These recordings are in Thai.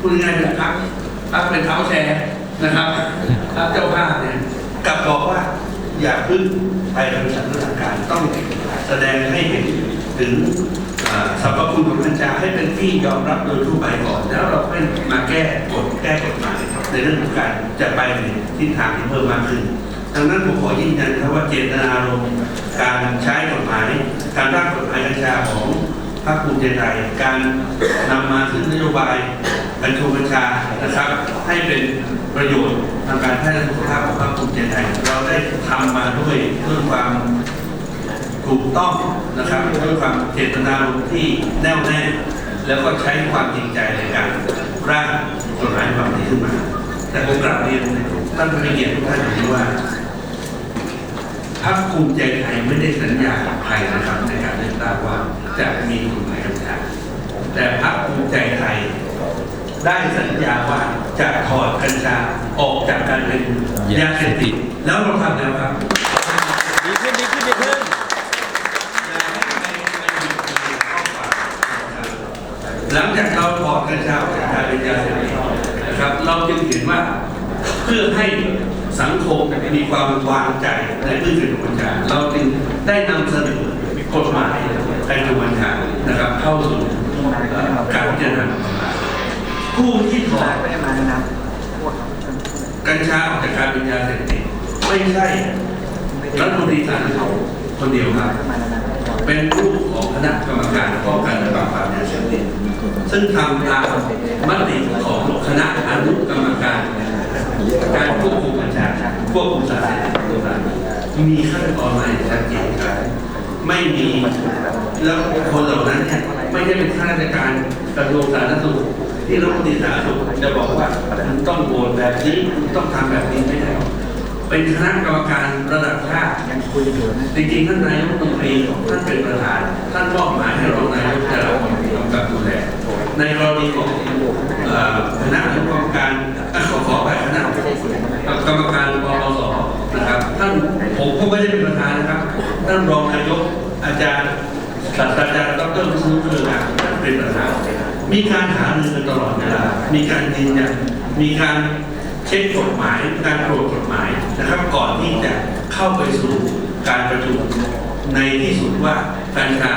พูดง่ายๆเป็นพักพักเป็นเท้าแชร์นะครับพักเจ้าภาพเนี่ยกลับบอกว่าอย่าพึ่งไปทางสันนิษฐานต้องแสดงให้เห็นถึงสรรพคุณของกัญชาให้เป็นที่ยอมรับโดยทั่วไปก่อน แล้วเราค่อยมาแก้กฎแก้กฎหมายในเรื่องของการจะไปในทิศทางที่เพิ่มมากขึ้นดังนั้นผมขอยืนยันครับว่าเจตนารมณ์การใช้กฎหมาย การร่างกฎหมายกัญชาของพรรคภูมิใจไทยการนำมาซึ่งนโยบาย กัญชงกัญชานะครับ ให้เป็นประโยชน์ทางการแพทย์และสุขภาพของพรรคภูมิใจไทยเราได้ทำมาด้วยด้วยความถูกต้องนะครับด้วยความเจตนารมณ์ที่แน่วแน่ แล้วก็ใช้ความจริงใจในการร่างกฎหมายฉบับนี้ขึ้นมา แต่ผมกลับเรียนท่านผู้มีเกียรติทุกท่านอย่างนี้ว่าพรรคภูมิใจไทยไม่ได้สัญญากับใครนะครับในการเลือกตั้งว่าจะมีกฎหมายกัญชาแต่พรรคภูมิใจไทย ได้สัญญาว่าจะถอดกัญชาออกจากการเป็นยาเสพติดแล้วเราทำแล้วครับดีขึ้นดีขึ้นดีขึ้นหลังจากเราถอดกัญชาออกจากการเป็นยาเสพติดนะครับ เราจึงเห็นว่าเพื่อให้สังคมมีความวางใจในพืชเป็นกัญชาเราจึงได้นำเสนอกฎหมายการดูกัญชานะครับ เข้าสู่เอ่อการพิจารณา ผู้ที่ถอดไม่ได้มานะกัญชาออกจากการเป็นยาเสพติดไม่ใช่รัฐมนตรีสาธารณสุขคนเดียวครับมานะเป็นรูปของคณะกรรมการป้องกันและปราบปรามยาเสพติดซึ่งทำตามมติของคณะอนุกรรมการ การควบคุมกัญชาควบคุมสารเสพติดต่างๆมีขั้นตอนมาอย่างชัดเจนครับไม่มีแล้วคนเหล่านั้นเนี่ยไม่ได้เป็นข้าราชการกระทรวงสาธารณสุข ที่รัฐมนตรีสาธารณสุขจะบอกว่าคุณต้องโหวตแบบนี้คุณต้องทำแบบนี้ไม่ได้เป็นคณะกรรมการระดับชาติยังคุยอยู่นะจริงๆท่านนายกรัฐมนตรีท่านเป็นประธาน ท่านมอบหมายให้รองนายกแต่ละคนกำกับดูแลในกรณีของคณะกรรมการขอขอไปคณะกรรมการปปสนะครับ ท่านผมก็ไม่ได้เป็นประธานนะครับ ท่านรองนายกอาจารย์ศาสตราจารย์ดรวิศนุเครืองาม มีการหารือกันตลอดเวลา มีการยืนยันมีการเช็คกฎหมาย การตรวจกฎหมายนะครับ ก่อนที่จะเข้าไปสู่การประชุมในที่สุดว่าการชา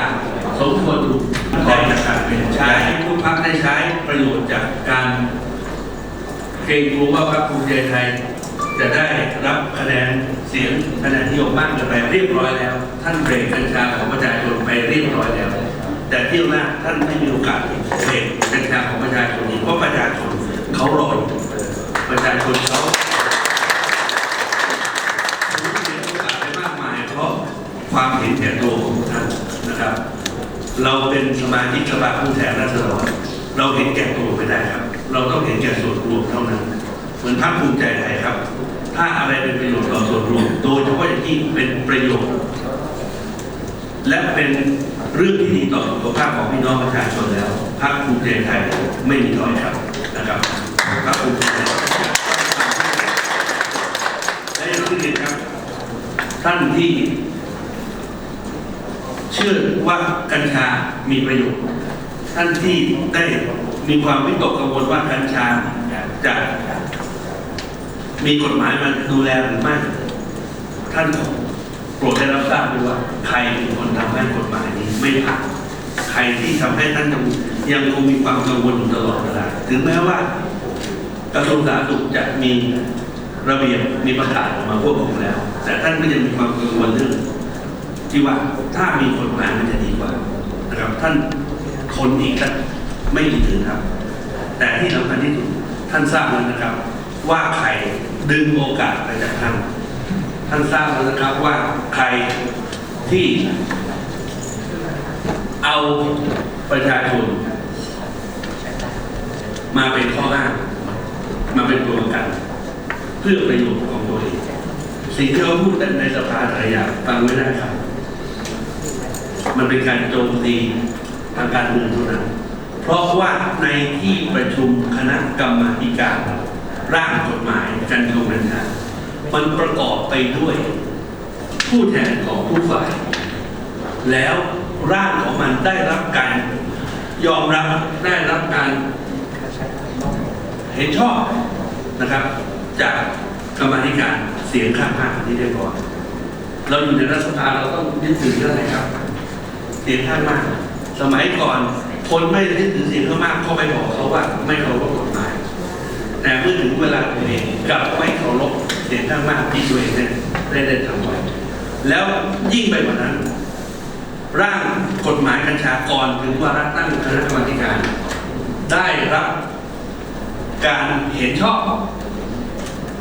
สมควรถูกได้จากการเป็นใช้ทุกพักได้ใช้ประโยชน์จากการเกรงกลัวว่าพรรคภูมิใจไทยจะได้รับคะแนนเสียงคะแนนนิยมมากเกินไปเรียบร้อยแล้ว ท่านเบรกกัญชาของประชาชนไปเรียบร้อยแล้ว แต่เที่ยวหน้าท่านไม่มีโอกาสเบรกกัญชาของประชาชนอีกเพราะประชาชนเขารออยู่ประชาชนเขาสูญเสียโอกาสไปมากมายเพราะความเห็นแก่ตัวของท่านนะครับ เราเป็นสมาชิกสภาผู้แทนราษฎรเราเห็นแก่ตัวไม่ได้ครับ เราต้องเห็นแก่ส่วนรวมเท่านั้น เหมือนพรรคภูมิใจไทยครับ ถ้าอะไรเป็นประโยชน์ต่อส่วนรวม โดยเฉพาะอย่างยิ่งเป็นประโยชน์ และเป็น เรื่องที่ดีต่อสุขภาพของพี่น้องประชาชนแล้วพรรคภูมิใจไทยไม่มีถอยครับนะครับพรรคภูมิใจไทยและยังที่เด็ดครับ ท่านที่ เชื่อว่ากัญชามีประโยชน์ ท่านที่ได้มีความวิตกกังวลว่ากัญชาจะ มีกฎหมายมาดูแลหรือไม่ท่านโป รดได้รับทราบด้วยว่าใครเป็นคนทำให้กฎหมายนี้ไม่ผ่านใครที่ทำให้ท่านยังยังคงมีความกังวลตลอดเวลาถึงแม้ว่ากระทรวงสาธารณสุขจะมีระเบียบมีประกาศออกมาควบคุมแล้ว แต่ท่านก็ยังมีความกังวลเรื่องที่ว่าถ้ามีกฎหมายมันจะดีกว่านะครับ ท่านคนอีกท่านไม่มีถึงครับ แต่ที่สำคัญที่สุดท่านทราบแล้วนะครับ ว่าใครดึงโอกาสไปจากท่าน ท่านทราบแล้วนะครับว่าใครที่เอาประชาชนมาเป็นข้ออ้างมาเป็นตัวกัน เพื่อประโยชน์ของตัวเองสิ่งที่เขาพูดในสภาแต่ละอย่างฟังไม่ได้ครับ มันเป็นการโจมตีทางการเมืองเท่านั้นเพราะว่าในที่ประชุมคณะกรรมการร่างกฎหมายการลงกัญชา มันประกอบไปด้วย ผู้แทนของผู้ฝ่าย แล้วร่างของมันได้รับการยอมรับได้รับการเห็นชอบนะครับ จากกรรมธิการเสียงข้างมากที่เรียบร้อยเราอยู่ในรัฐสภาเราต้องยึดถือเรื่องอะไรครับ เสียงข้างมาก สมัยก่อนคนไม่ได้ยึดถือเสียงข้างมากเขาไปบอกเขาว่า ไม่เคารพกฎหมาย แต่เมื่อถึงเวลาตัวเองกลับไม่เคารพ เสียงข้างมากที่ตัวเองได้ได้ได้ทำไว้แล้วยิ่งไปกว่านั้น ร่างกฎหมายกัญชาก่อนถึงวาระตั้งคณะกรรมาธิการ ได้รับการเห็นชอบ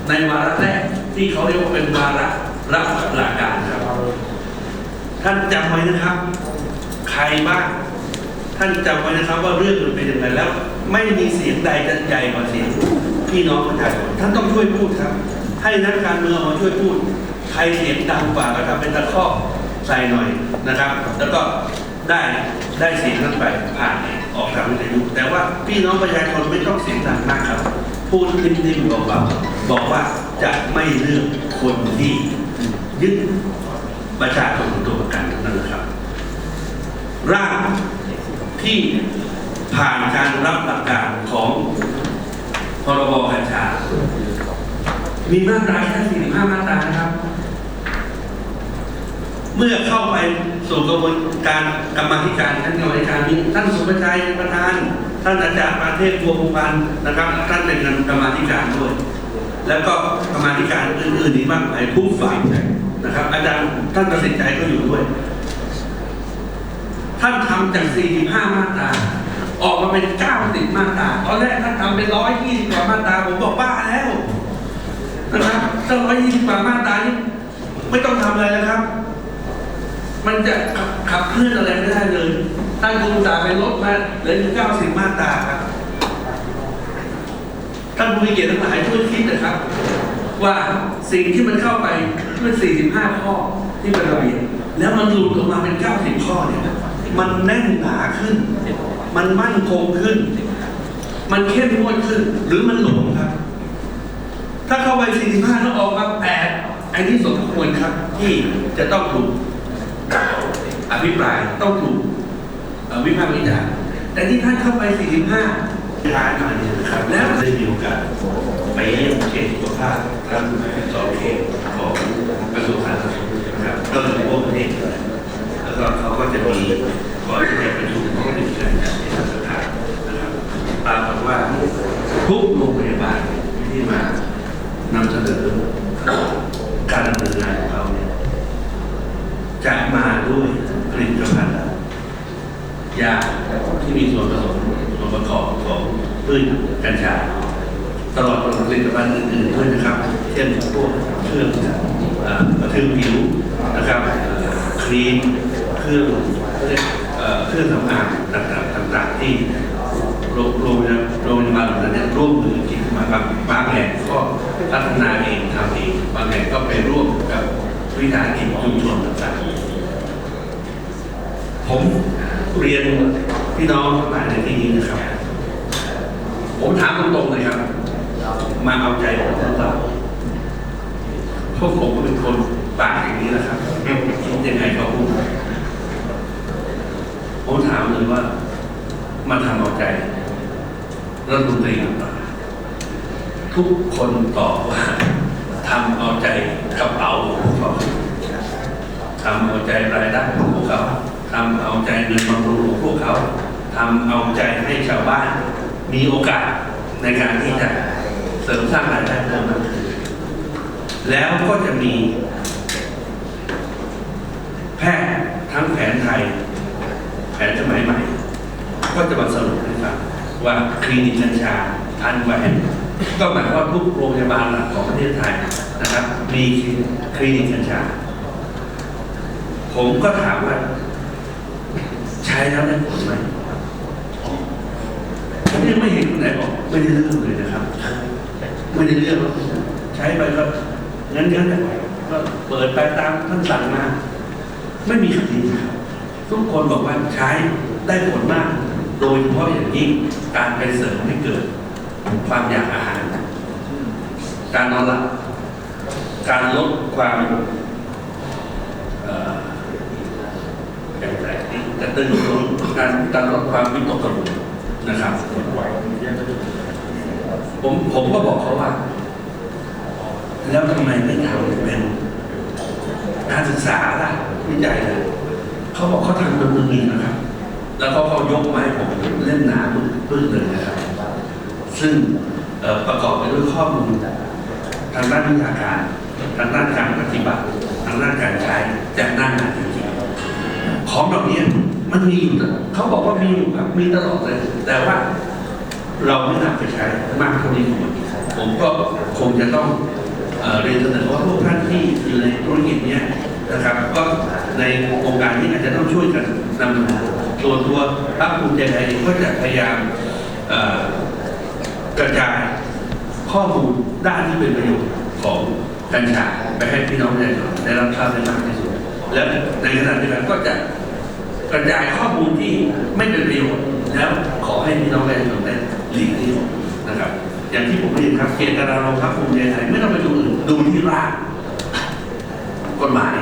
ในวาระแรกที่เขาเรียกว่าเป็นวาระรับหลักการครับ ท่านจำไว้นะครับ ใครบ้างท่านจำไว้นะครับว่าเรื่องมันเป็นยังไงแล้ว ไม่มีเสียงใดจะใหญ่กว่าเสียงพี่น้องประชาชนท่านต้องช่วยพูดครับ ให้นักการเมืองมาช่วยพูดใครเสียงดังกว่าก็ทำเป็นตะคอกใส่หน่อยนะครับ แล้วก็ได้ได้เสียงนั้นไปผ่านออกทางวิทยุแต่ว่าพี่น้องประชาชนไม่ต้องเสียงดังมากครับ พูดนิ่มๆเบาๆบอกว่าจะไม่เลือกคนที่ยึดประชาชนเป็นตัวประกันนั่นแหละครับร่างที่ผ่านการรับหลักการของพรบกัญชา มีมาตราแค่45มาตรานะครับ เมื่อเข้าไปสู่กระบวนการกรรมธิการท่านกรรมธิการมีท่านสุภชัยประธาน ท่านอาจารย์ประเทศบัวพงพันธ์นะครับ ท่านเป็นกรรมธิการด้วย แล้วก็กรรมธิการอื่นๆอีกมากมายผู้ฝ่ายนะครับ อาจารย์ท่านประสิทธิ์ใจก็อยู่ด้วย ท่านทำจาก 45 มาตราออกมาเป็น 90 มาตราตอนแรกท่านทำเป็น 120 กว่ามาตราผมบอกบ้าแล้ว นะครับถ้า120กว่ามาตรานี่ไม่ต้องทำอะไรแล้วครับ มันจะขับเคลื่อนอะไรไม่ได้เลยท่านคุณตาไปลดมาเหลืออยู่90มาตราครับท่านผู้มีเกียรติทั้งหลายช่วยคิดนะครับ ว่าสิ่งที่มันเข้าไปเป็น45ข้อที่เป็นระเบียบแล้วมันหลุดออกมาเป็น90ข้อเนี่ยมันแน่นหนาขึ้น มันมั่นคงขึ้น มันเข้มงวดขึ้น หรือมันหลงครับ ถ้าเข้าไป45แล้วออกมา8ไอ้นี่สมควรครับ ที่จะต้องถูกอภิปรายต้องถูกวิพากษ์วิจารณ์แต่ที่ท่านเข้าไป45ท้ายมาเนี่ยนะครับแล้วได้มีโอกาสไปเยี่ยมเขตสุขภาพทั้งสองเขตของกระทรวงสาธารณสุขนะครับก็คือทั่วประเทศแล้วก็เขาก็จะมีก่อนที่จะประชุมเขาก็จะมีการจัดนิทรรศการนะครับปรากฏว่าทุกโรงพยาบาลที่มา นำเสนอการดำเนินงานของเขาเนี่ยจะมาด้วยผลิตภัณฑ์ยาที่มีส่วนผสมส่วนประกอบของพืชกัญชา ตลอดจนผลิตภัณฑ์อื่นๆด้วยนะครับ เช่นพวกเครื่องกระทึงผิวนะครับครีมเครื่องเอ่อเครื่องสำอางต่างๆต่างๆที่ โรงโรงพยาบาลโรงพยาบาลเหล่านั้นเนี่ยร่วมมือคิดมาครับบางแห่งก็พัฒนาเองทำเองบางแห่งก็ไปร่วมกับวิสาหกิจชุมชนต่างๆผมเรียนพี่น้องทั้งหลายในที่นี้นะครับ ผมถามตรงๆเลยครับ มาเอาใจผมหรือเปล่าพวกผมก็เป็นคนปากอย่างนี้แหละครับคิดยังไงก็พูดผมถามเลยว่ามาทำเอาใจ รัฐมนตรีทุกคนตอบว่าทำเอาใจกระเป๋าของพวกเขาทำเอาใจรายได้ของพวกเขาทำเอาใจเงินบำรุงของพวกเขาทำเอาใจให้ชาวบ้านมีโอกาสในการที่จะเสริมสร้างรายได้เพิ่มขึ้นแล้วก็จะมี แพทย์ทั้งแผนไทย แผนสมัยใหม่ ก็จะมาสรุปให้ฟัง ว่าคลินิกกัญชาทันแหวนก็หมายความว่าทุกโรงพยาบาลหลักของประเทศไทยนะครับมีคลินิกกัญชา ผมก็ถามว่า ใช้แล้วได้ผลไหมผมยังไม่เห็นคนไหนบอกไม่ได้เรื่องเลยนะครับ ไม่ได้เรื่องหรอกใช้ไปก็งั้นงั้นก็เปิดไปตามท่านสั่งมาไม่มีคำนี้นะครับทุกคนบอกว่าใช้ได้ผลมาก โดยเฉพาะอย่างยิ่ง การไปเสริมให้เกิด ความอยากอาหาร การนอนหลับการลดความเอ่ออย่างไรที่กระตุ้นการการลดความวิตกกังวลนะครับผมผมก็บอกเขาว่า แล้วทำไมไม่ทำเป็นการศึกษาล่ะวิจัยล่ะเขาบอกเขาทำจนมือมีนะครับ แล้วก็เขายกมาให้ผมเล่มหนาปื้นเลยนะครับ ซึ่งประกอบไปด้วยข้อมูลทางด้านวิชาการ ทางด้านการปฏิบัติ ทางด้านการใช้จากหน้างานจริงๆของเหล่านี้มันมีอยู่เขาบอกว่ามีอยู่ครับมีตลอดเลย แต่ว่าเราไม่นำไปใช้มากเท่านี้ผมผมก็คงจะต้องเรียนเสนอว่าพวกท่านที่อยู่ในธุรกิจเนี้ย นะครับก็ในโครงการนี้อาจจะต้องช่วยกันนำเสนอตัวตัวพรรคภูมิใจไทยเองก็จะพยายามเอ่อกระจายข้อมูลด้านที่เป็นประโยชน์ของกัญชาไปให้พี่น้องประชาชนได้รับทราบได้มากที่สุด และในขณะเดียวกันก็จะกระจายข้อมูลที่ไม่เป็นประโยชน์แล้วขอให้พี่น้องประชาชนได้หลีกเลี่ยงนะครับ อย่างที่ผมเรียนครับเจตนารมณ์พรรคภูมิใจไทยไม่ต้องไปดูอื่นดูที่ร่าง กฎหมาย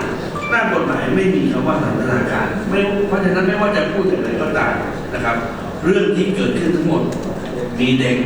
หน้ากฎหมายไม่มีคำว่าสันทนาการไม่เพราะฉะนั้นไม่ว่าจะพูดอย่างไรก็ตามนะครับ เรื่องที่เกิดขึ้นทั้งหมดมีเด็ก